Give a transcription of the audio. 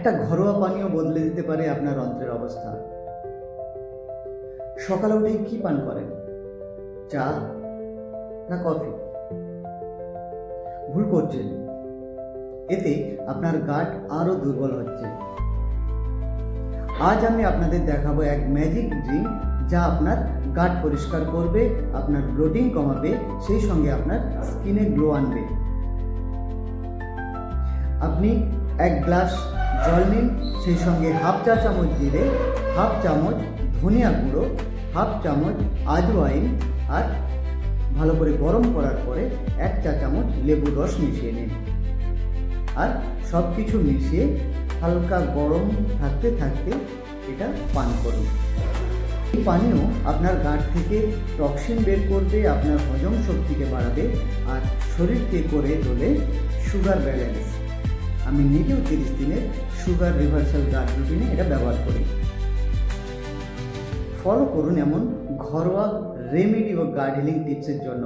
একটা ঘরোয়া পানীয় বদলে দিতে পারে আপনার অন্ত্রের অবস্থা। সকালে উঠে কি পান করেন? চা না কফি? ভুল করছেন। এতে আপনার গাট আরও দুর্বল হচ্ছে। আজ আমি আপনাদের দেখাবো এক ম্যাজিক ড্রিঙ্ক যা আপনার গাট পরিষ্কার করবে, আপনার ব্লোটিং কমাবে, সেই সঙ্গে আপনার স্কিনে গ্লো আনবে। আপনি এক গ্লাস জল নিন, সেই সঙ্গে হাফ চা চামচ জিরে, হাফ চামচ ধনিয়া গুঁড়ো, হাফ চামচ আজওয়াইন আর ভালো করে গরম করার পরে এক চা চামচ লেবুর রস মিশিয়ে নিন। আর সব কিছু মিশিয়ে হালকা গরম থাকতে থাকতে এটা পান করুন। এই পানীয় আপনার গাঁট থেকে টক্সিন বের করবে, আপনার হজম শক্তিকে বাড়াবে আর শরীরকে করে তোলে সুগার ব্যালেন্স। আমি নিজেও তিরিশ দিনের সুগার রিভার্সাল গার্ড রুটিনে এটা ব্যবহার করি। ফলো করুন এমন ঘরোয়া রেমেডি ও গার্ড হিলিং টিপসের জন্য।